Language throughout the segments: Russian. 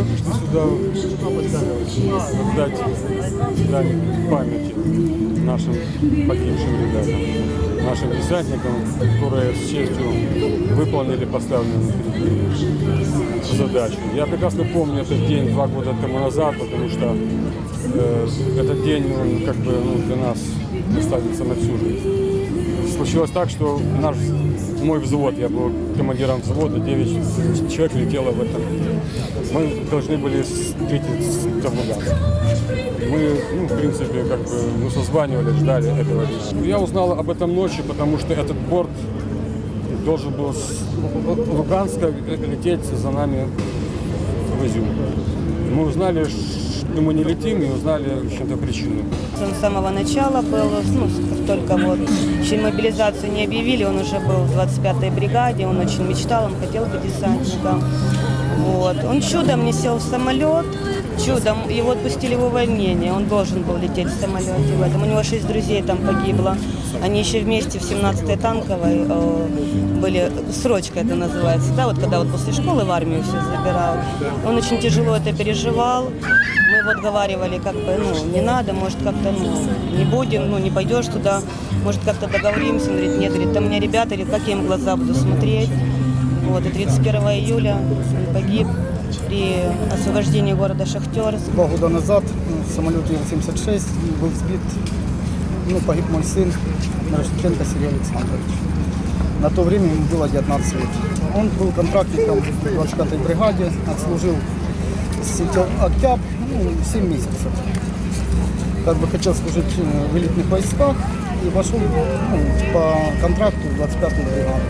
Мы сюда отдать дань памяти нашим погибшим ребятам, нашим десантникам, которые с честью выполнили поставленную перед задачу. Я прекрасно помню этот день два года тому назад, потому что э, этот день, он как бы ну, для нас останется на всю жизнь. Случилось так, что наш, мой взвод, я был командиром взвода, 9 человек летело в этом. Мы должны были встретить с Тавуганом. Мы, ну, в принципе, как бы, ну, созванивали, ждали этого. Я узнал об этом ночью, потому что этот борт должен был с Луганска лететь за нами в Изюм. Мы узнали, что мы не летим, и узнали, в общем-то, причину. Он с самого начала был, ну, только вот еще мобилизацию не объявили, он уже был в 25-й бригаде, он очень мечтал, он хотел быть десантником. Вот. Он чудом не сел в самолет, чудом его отпустили в увольнение, он должен был лететь в самолете в этом. У него шесть друзей там погибло. Они еще вместе в 17-й танковой э, были, срочка это называется, да, вот когда вот после школы в армию все забирают. Он очень тяжело это переживал. Мы его отговаривали, как бы, ну, не надо, может, как-то, ну, не будем, ну, не пойдешь туда, может, как-то договоримся. Он говорит, нет, говорит, там у меня ребята, говорит, как я им глаза буду смотреть. Вот, и 31 июля он погиб при освобождении города Шахтерск. Два года назад в самолете Ил-76 был сбит, ну, погиб мой сын Мирошниченко Сергей Александрович. На то время ему было 19 лет. Он был контрактником в 25-й бригаде, отслужил с октябрь, ну, 7 месяцев. Как бы хотел служить э, в элитных войсках и вошел ну, по контракту в 25-ю бригаду.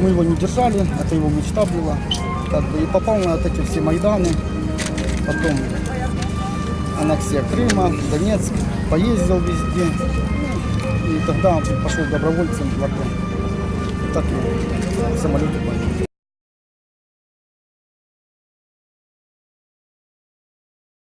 Мы его не держали, это его мечта была. Как бы, и попал на вот эти все Майданы, потом аннексия Крыма, Донецк, поездил везде. И тогда пошел добровольцем в Орду. Так и в самолете погиб.